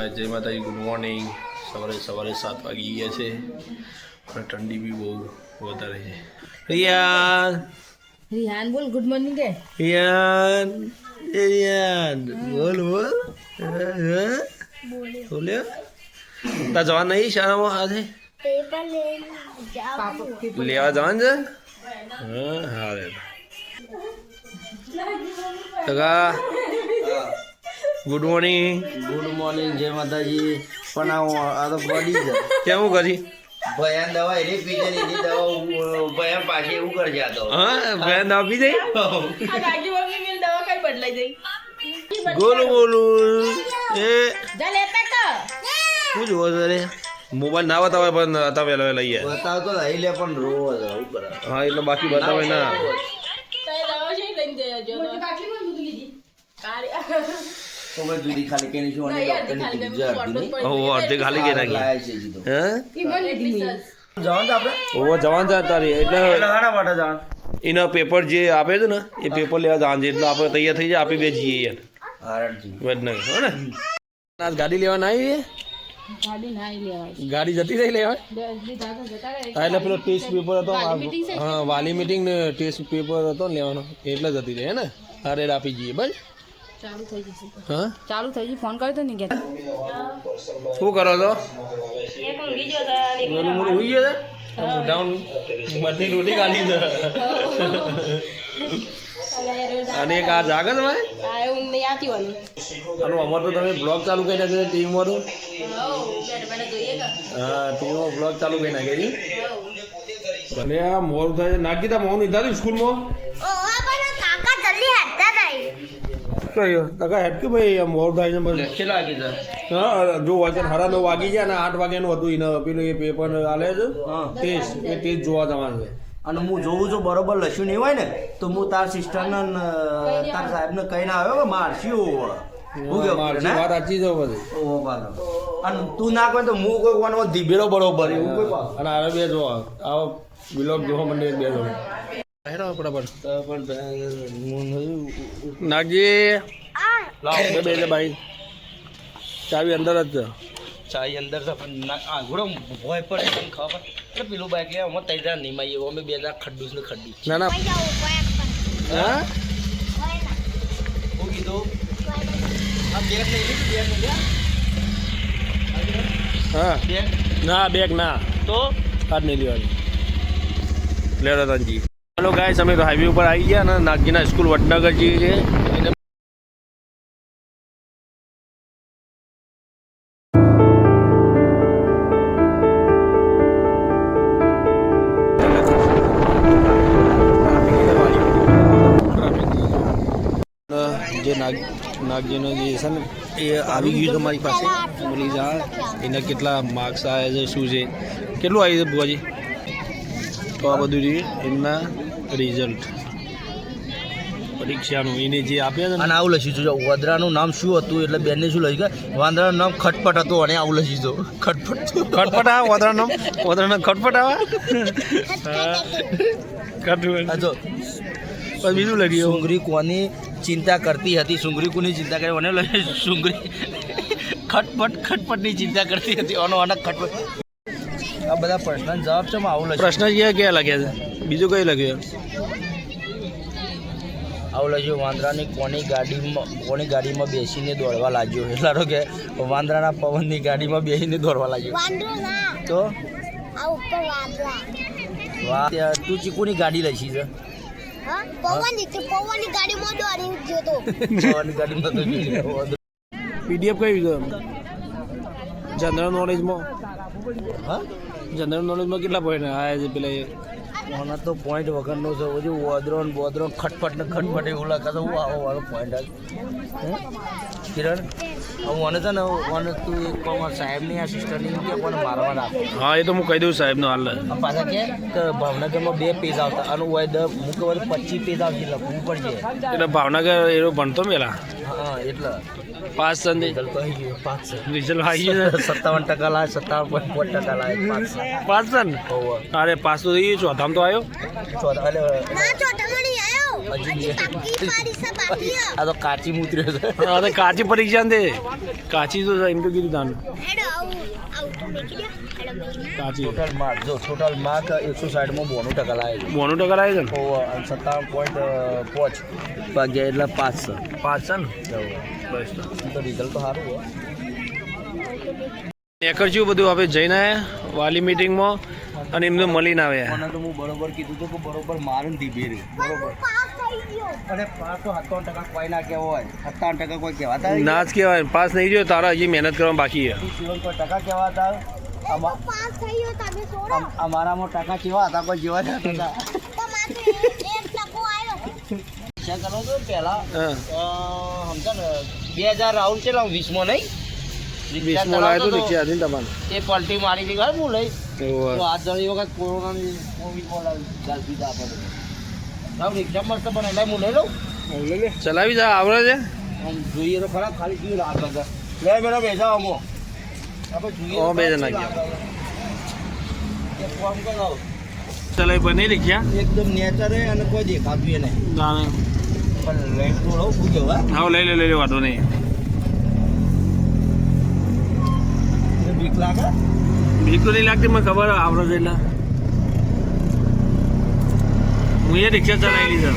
ભાઈ જય માતાજી ગુડ મોર્નિંગ સવારે સવારે સાત વાગી ગયા છે અને ઠંડી બી બહુ વધારે છે. રિયાન! રિયાન બોલ ગુડ મોર્નિંગ કે? રિયાન! રિયાન! બોલ બોલ. બોલ્યો તા જવા નહીં શાળામાં આજે? લેવા જવાનું છે? હા હા કાકા ગુડ મોર્નિંગ ગુડ મોર્નિંગ જય માતાજી. પણ આ આ તો પડી જાય. કેવું કરી? ભયાન દવા એની પી ને એની દવા ભયાન પાછી એવું કરજે આ તો હા ભયાન દવા પી જઈ બાકી મમ્મી મેલ દવા કઈ બદલાઈ જઈ ગોલું ગોલું એ. જા લેતા શું જોવો છો રે મોબાઈલ ના બતાવે પણ તમે લઈ લઈએ. બતાવ તો લઈ લે પણ રોવો છે એવું કરે હા એટલે બાકી બતાવે ના. દવા છે લઈને જજો. બાટલી જુદી ખાલી કેની શું અને ડોક્ટરની કીધું અડધી. અડધી ખાલી નાખી. હે જવાનું આપણે જવાન છે તારી એટલે એના પેપર જે આપે છે ને એ પેપર લેવા જવાનું છે એટલે આપણે તૈયાર થઈ જાય આપી બે જઈએ યાર વડનગર હો ને આજ ગાડી લેવા ના આવી ગાડી ના લેવાય ગાડી જતી રહી લેવા દસ લીધા તો જતા રહે હા એટલે પેલો ટેસ્ટ પેપર હતો હા વાલી મીટિંગ ને ટેસ્ટ પેપર હતો લેવાનો એટલે જતી રહી હે ને રેડ આપી જઈએ બસ ચાલુ થઈ જશે. હા? ચાલુ થઈ જશે. ફોન કર્યો તો ને કે? શું કરો છો? ઓલું મોલું હોઈ ગયો છે? ડાઉન મધની રોટી કાઢી છે. અને એક આ જાગે તમે આનું અમાર તો તમે બ્લોગ ચાલુ કરી નાખ્યો ટીવીમાં તો હા ટીવીમાં બ્લોગ ચાલુ કરી નાખે છે. ભલે આ મોડું થાય નાખી તા મોહન લીધા સ્કૂલમાં? કયો તકા હેડ ભાઈ આ મોડું થાય છે બસ કેટલા વાગી જાય હા જો વાંચન નવ વાગી ગયા ને આઠ વાગ્યાનું હતું એને પેલું એ પેપર આલે છે. હા. ટેસ્ટ એ ટેસ્ટ જોવા જવાનું છે. અને હું જોઉં છું બરોબર લસ્યું નહીં હોય ને તો હું તાર સિસ્ટરને ને તાર સાહેબને કહીને આવ્યો કે મારશું ને? તું ના કોઈ તો હું કોઈ કોનો ધીબેડો બરોબર એવું કોઈ અને આરે બે જો આવો વિલોગ જોવા મંડે બે જો. હેડો નાગજી. લાવ બે બે ભાઈ. ચાવી અંદર જ છે. ચાઈ અંદર છે પણ આંગળો ભોય પડે એમ ખબર એટલે પેલું બાઈક લે અમે ત્રણ હજાર નહીં માઈએ અમે બે હજાર ખડ્ડું ને ખડ્ડી. ના ના. હા? હું? કીધું? આ બેગ લઈ બેગ લઈ હા. બેગ. ના બેગ ના. તો? આજ નહીં લેવાની. લે રતનજી. હલો ગાઈસ અમે તો હાઈવે ઉપર આવી ગયા અને નાગજીના સ્કૂલ વડનગર જઈએ છીએ. નાગજીનો જે છે ને એ આવી ગયું છે મારી પાસે. બોલી જા એના કેટલા માર્ક્સ આવ્યા છે શું છે? કેટલું આવ્યું છે બુઆજી તો આ બધું રહ્યું એમના રિઝલ્ટ પરીક્ષાનું એને જે આપ્યા અને આવું લખી છે. જો વદરાનું નામ શું હતું? એટલે બેનને શું લખી ગયા વાંદરાનું નામ ખટપટ હતું અને આવું લખી દો ખટપટ ખટપટ આવે? વદરાનો નામ? ખટપટ આવે? ખટપટ પછી બીજું લખ્યું સુંગરી કોની ચિંતા કરતી હતી? સુંગરી કોની ચિંતા કરી? મને લખ્યું સુંગરી. ખટપટ ખટપટની ચિંતા કરતી હતી. ઓનો અનક ખટપટ. આ બધા પ્રશ્ન જવાબ છે આવું લખ્યું પ્રશ્ન ક્યાં ક્યાં લખ્યા છે? બીજું કઈ લખ્યું? આવું લખ્યું વાંદરાની કોની ગાડીમાં કોની ગાડીમાં બેસીને દોડવા લાગ્યો? એટલે કે વાંદરાના પવનની ગાડીમાં બેસીને દોડવા લાગ્યો. તો? તું ચીકુની ગાડી લખી છે. હા? પવન પવનની ગાડીમાં દોડી જતો. પવનની ગાડીમાં તો જોઈ પીડીએફ કઈ છે જનરલ નોલેજમાં હા? જનરલ નોલેજમાં કેટલા પોઈન્ટ આયા છે પેલા એ? મને તો પોઈન્ટ વગરનો છે. બધું વોદરો ને બોદરો ખટપટ ને ખટપટ એવું લાગે તો હું આવો વાળો પોઈન્ટ આજ કિરણ મને છે ને મને તું એક કોમર સાહેબની આ સિસ્ટરની કે પણ મારવા રાખ હા એ તો હું કહી દઉં સાહેબનો હાલ. પાછા કે કે ભાવનગરમાં બે પેજ આવતા. અને હોય દ હું કે પચીસ પેજ આવતી લખવું પડશે એટલે ભાવનગર એનો ભણતો મેલા? હા એટલે. પાસ સંદે રિઝલ્ટ પાંચ છે રિઝલ્ટ આવી ગયું સત્તાવન ટકા લાવે સત્તાવન પોઈન્ટ પાંચ ટકા લાવે છે પાસ છે ને અરે પાસ તો થઈ ગયું ચોથામાં તો આવ્યો. આ તો કાચી મૂતર્યો છે. હા તો કાચી પરીક્ષા ને કાચી તો એમ તો કીધું તાનું. ટોટલ માર્ક જો ટોટલ માર્ક એકસો સાઠમાં બોનું ટકા લાવે છે. બોનું ટકા લાવે છે ને? અને સત્તાવન પોઈન્ટ પાંચ. ભાગ્યા એટલે પાંચ છે. પાંચ છે ને? બસ. તો રિઝલ્ટ તો સારું હોય એકરજ્યું બધું આપણે જઈને આવ્યા વાલી મિટિંગમાં અને એમને મળીને આવ્યા. મને તો હું બરોબર કીધું હતું કે બરોબર મારું નથી રહ્યું બરોબર. પાસ અને પાંચ તો સત્તાવન ટકા કોઈ ના કહેવાય. સત્તાવન ટકા કોઈ કહેવાતા ના જ કહેવાય. પાસ નહીં જોયો તારા હજી મહેનત કરવા બાકી છે. ટકા કહેવાતા. અમારામાં ટકા કેવા હતા કોઈ જેવા જ હતા. તો માત્ર એક એક ટકો આવ્યો રિક્ષા કરો તો પહેલા ને બે હજાર રાઉન્ડ છે વીસમાં નહીં? વીસમાં લાવ્યો. રિક્ષા હતી તમારે. એ પલટી મારી હતી હું લઈ તો આ જણી વખત કોરોનાની કોવિડ ગાલ દીધા આપણે રિક્ષા મસ્ત પણ એટલે હું લઈ લઉં. ચલાવી જા આવડે છે. આમ જોઈએ તો ખરા ખાલી આગળ આગળ લે જોઈએ ઓ, બે જણા ગયા. ચલાવી એકદમ નેચર અને કોઈ દેખાતું નહીં. પણ રેન્ટ શું કેવું હા. લઈ લે લઈ લે વાંધો નહીં. બીક લાગે? બીક તો નહીં લાગતી મને ખબર આવડે છે એટલે. હું એ રિક્ષા ચલાવી લીધો.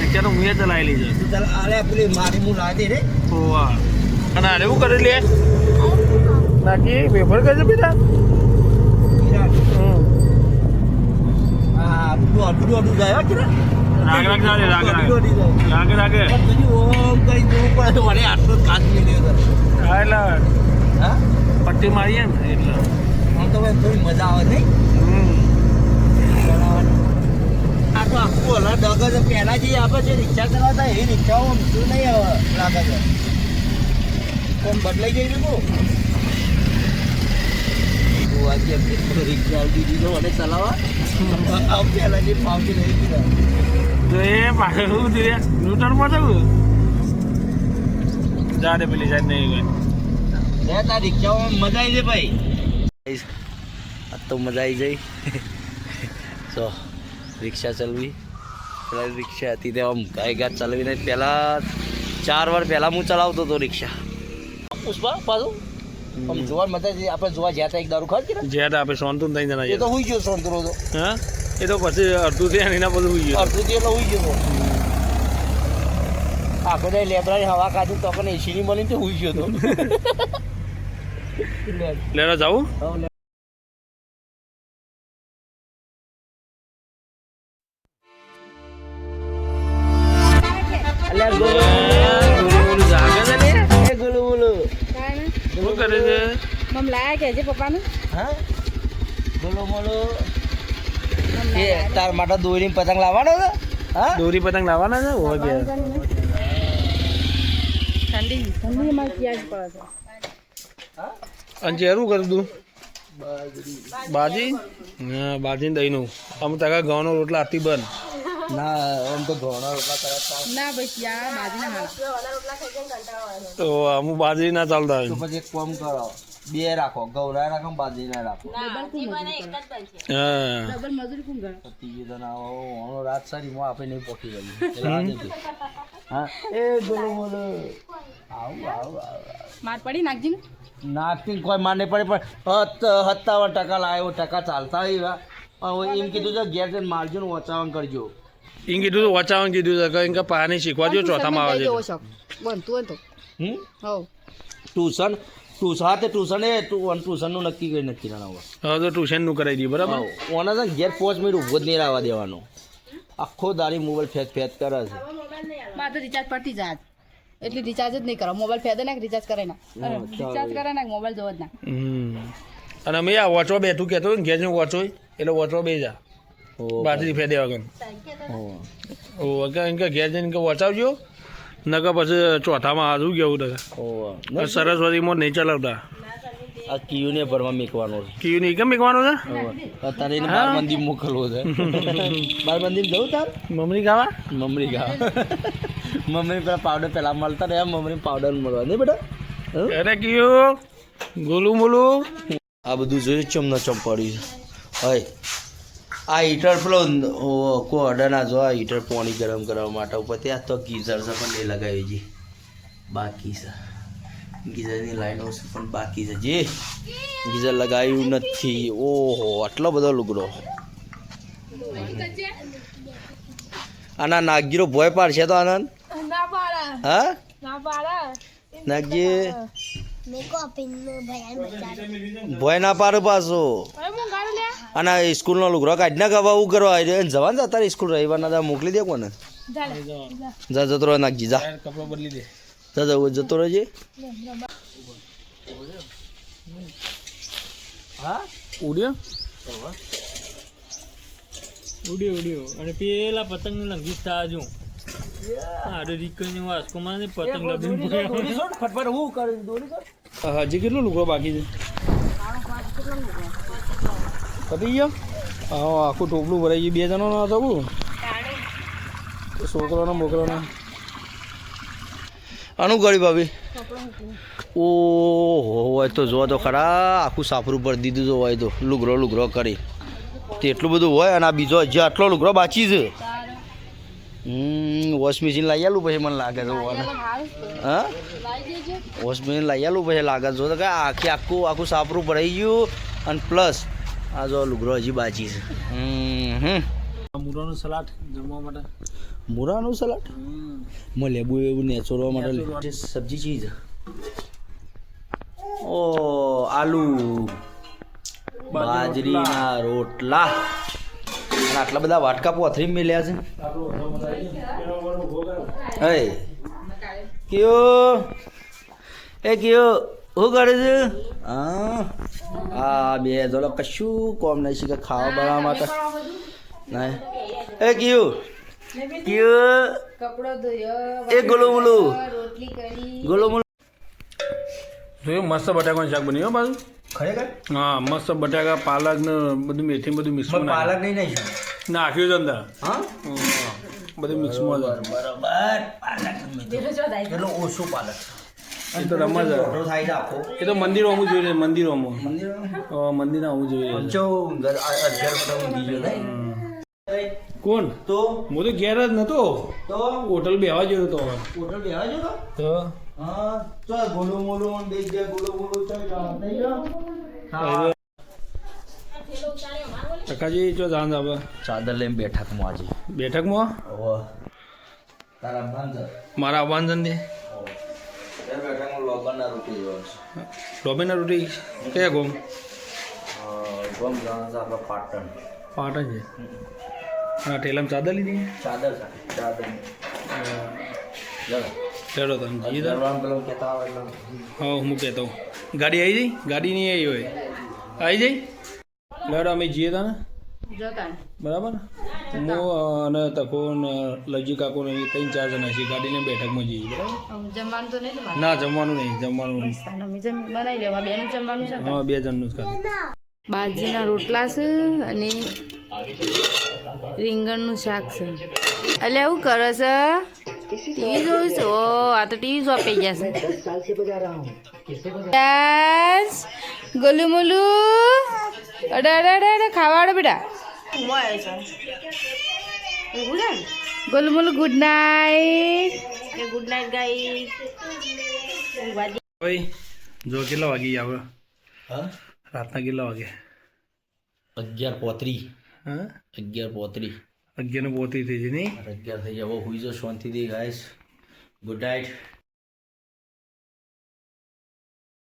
રિક્ષા તો હું એ ચલાવેલી છે તું ચાલ અરે પેલી મારી હું દે રે. ઓવા અને આને શું કરી લે? નાખી વેફર કરજો બેટા પટ્ટી મારીએ ને એટલે. થોડી મજા આવે નહીં હમ. આ તો આખું અલગ ડગર છે પહેલા જે આપણે જે રિક્ષા ચલાવતા એ રિક્ષાઓ શું નહીં લાગે છે. કોણ બદલાઈ ગઈ છે આજે રિક્ષા આવી દીધી મને ચલાવવા. આમ પહેલા જે ફાવતી રહી ગઈ તો એ પાછળ શું ન્યૂટનમાં થયું જા પેલી સાઈડ નહીં ગઈ તાર રિક્ષામાં મજા આવી જાય ભાઈ. આ તો મજા આવી જાય. તો રિક્ષા ચલાવી. પેલા રિક્ષા હતી તે આમ ગાય ચલાવીને પહેલાં ચાર વાર પહેલાં હું ચલાવતો હતો રિક્ષા. પુષ્પા પાછું. આમ જોવા મતલબ આપણે જોવા જ્યાં ત્યાં એક દારૂ ખાધી કે જ્યાં આપણે સોનતું થઈ જણા એ તો હુઈ ગયો સોનતું તો. હા? એ તો પછી અડધું થયા એના બધું હોઈ ગયું. અડધું થી એટલે હુઈ ગયો આખો દે લેબરાની હવા કાઢી તો આપણને એસીની મળીને તો હુઈ ગયો તો. લેવા જાવું? મમ લાયા કે છે પપ્પાનું? હા? બોલો બોલો. એ તાર માટે દોરી પતંગ લાવવાનો છે? હા? દોરી પતંગ લાવવાના છે? હોય કે ઠંડી. ઠંડી માં પ્યાજ પડે છે. અને ચેરું કરું તું? બાજી? હા બાજી દહીંનું આમ ટકા ઘઉંનો રોટલા હતી બંધ ના આમ તો ઘોડા રોટલા કરાતા ના ભાઈ ક્યાં બાજી ના તો અમુક બાજરી ના ચાલતા તો પછી એક કામ કરો. બે રાખો ગૌરા રાખો બાજરી ના રાખો ડબલ મજૂરી કોણ કરે? ત્રીજી તો ના ઓનો રાત સારી મો આપણે નહીં પોકી નથી. હા? એ બોલો બોલો. આવું આવું માર પડી નાખજી ને. નાખતી કોઈ માને પડે પણ હત સત્તાવન ટકા લાવ્યો ટકા ચાલતા એવા. હવે એમ કીધું છે ઘેર જઈને મારજો ને વચાવન કરજો. એમ કીધું તો વચાવન કીધું છે કે કે પાણી શીખવા જો ચોથામાં આવે છે બનતું હોય તો હમ? હવ. ટ્યુશન ટ્યુશન હા તે ટ્યુશન એ તું ટ્યુશનનું નક્કી કરી નક્કી ના હવે તો ટ્યુશનનું કરાવી દઈએ બરાબર? ઓના છે ને ઘેર પાંચ મિનિટ ઊભો જ નહીં રહેવા દેવાનો. આખો દારી મોબાઈલ ફેંક ફેંક કરે છે. મારે તો રિચાર્જ પડતી જાય એટલે રિચાર્જ જ નહીં કરો. મોબાઈલ ફેદે નાખ રિચાર્જ કરે ના રિચાર્જ કરે નાખ મોબાઈલ જોવો જ ના અને અમે આ વોચો બેઠું કહેતો ને વોચો હોય એટલે વોચો બે જા. બાજરી ફેદે વગર. ઓ કે કે ઘેર જઈને વચાવજો નકર પછી ચોથામાં આજુ કેવું ટકા સરસ્વતીમાં નહીં ચલાવતા. આ કિયુને ભરવા મેકવાનો છે. કયું નહીં કેમ મેકવાનું છે? અત્યારે એને બાર મંદિર મોકલવો છે. બાર મંદિર જવું તાર? મમરી ખાવા? મમરી ખાવા. મમરી પેલા પાવડર પેલા મળતા રહ્યા મમરી પાવડર મળવા. નહીં બેટા? અરે કયું ગોલું મોલું. આ બધું જોયું ચમના ન ચમ પડ્યું છે. હોય. આ હીટર પેલો ઓ, કો અડાના જો આ હીટર પાણી ગરમ કરવા માટે ઉપર ત્યાં તો ગીઝર છે પણ એ લગાવી છે બાકી છે. ગીઝરની લાઈનો છે પણ બાકી છે. જે ગીઝર લગાવ્યું નથી. ઓહો આટલો બધો લુગડો. આના નાગીરો ભોય પાડશે તો આનંદ હા? ના નાગજી ભયાન પારું પાછું હું અને સ્કૂલનો લુગરો કાઢી નાખ હવે હું કરવા આવી જવાનું તારે સ્કૂલ રવિવારના દા મોકલી દે કોને જા જતો રહ્યો નાખજી જા કપડો બદલી દે જા જા જતો રહેજે ઉડ્યો ઉડ્યો ઉડ્યો અને પેલા પતંગ લંઘી તાજુ આડો હજી કેટલો લુગડો બાકી છે? પતી ગયો? હા આખું ટોપલું ભરાઈ ગયું. બે જણો ના થવું છોકરાનો બોકરાનો આનું ગળી ભાભી? ઓહો હોય તો જો તો ખરા આખું સાફરું પર દીધું જો હોય તો. લુગરો લુગરો કરી. તે એટલું બધું હોય અને આ બીજો હજી આટલો લુગરો બાકી છે. હમ. વોશ મશીન લઈ આલું પછી મને લાગે છે હા? વોશ મશીન લઈ આલું પછી લાગે છે. જો કે આખી આખું આખું સાફરું ભરાઈ ગયું અને પ્લસ આ જો લુગરો હજી બાજી છે. હમ હમ. મૂરાનું સલાડ જમવા માટે? મૂરાનું સલાડ? મને લેબુ એવું નેચોરવા માટે સબ્જી ચીજ. ઓ આલુ. બાજરીના રોટલા. આટલા બધા વાટકા પોથરી મેલ્યા છે. હે. કયો? એ કયો શું કરે છે? હા. આ બે જોડો કશું કોમ નહીં શીખે ખાવા બનાવવા માટે. નહીં. એ કયું? કયું? કપડો ધોયો એ ગોલો મોલો. રોટલી કરી. ગોલો મોલો. જોયું મસ્ત બટાકાનું શાક બન્યું હો પાછું. ખરેખર? હા મસ્ત બટાકા પાલક ને બધું મેથી બધું મિક્સ પાલક નહીં નાખ્યું? નાખ્યું છે અંદર. હા? બધું મિક્સમાં બરાબર પાલક એટલો ઓછું પાલક. એ તો રમત એ તો મંદિરો હોવું જોઈએ મંદિર હા, મંદિર હોવું જોઈએ. નહીં? કોણ? તો? હું તો ઘેર જ નતો. તો? હોટલ બેવા જોયો હતો. હોટલ બેવા જો તો તો? હા ચાલ ગોલો મોલો બે જગ્યાએ ગોલો મોલો ચાલ ચાલ થઈ હા. ટકાજી જો જાન આવે ચાદર લઈને બેઠકમાં આજે. બેઠકમાં? ઓહો. તારા ભાંજર મારા લોકોના રૂપી જવાનું છે. ડોમિના રોટી? કયા ગોમ? ગમ જવાનું છે આપણે પાટણ. પાટણ છે. હા ઠેલામાં ચાદર લીધી ચાદર ચાદર. ચાલો તમે જઈએ હા હું કહેતો હું. ગાડી આવી જઈ? ગાડી નહીં આવી હોય. આવી જઈ? લડો અમે જઈએ તા ને બરાબર? હું અને તકો ને લજી કાકો ને ત્રણ ચાર જણા છીએ. ગાડીને બેઠકમાં જઈએ. બરાબર? જમવાનું તો નહીં ના જમવાનું નહીં જમવાનું નહીં. બનાવી લેવા. બેનું જમવાનું છે હા બે જણનું જ બાજરીના રોટલા છે અને રીંગણનું શાક છે. એટલે એવું કરે છે? ટીવી જોયું છે ઓ આ તો ટીવી શોપે ગયા છે ડાન્સ ગોલુ મોલુ અડે અડે અડે ખાવાડો બેટા Golu Molu good night good night guys ભાઈ જો કેટલા વાગી આવે હા રાતના કેટલા વાગે અગિયાર પોત્રી હા અગિયાર પોત્રી અગિયાર પોતી થઈ છે નહીં? અગિયાર થઈ જાવ હુઈ જો શાંતિથી ગાઈશ ગુડ નાઇટ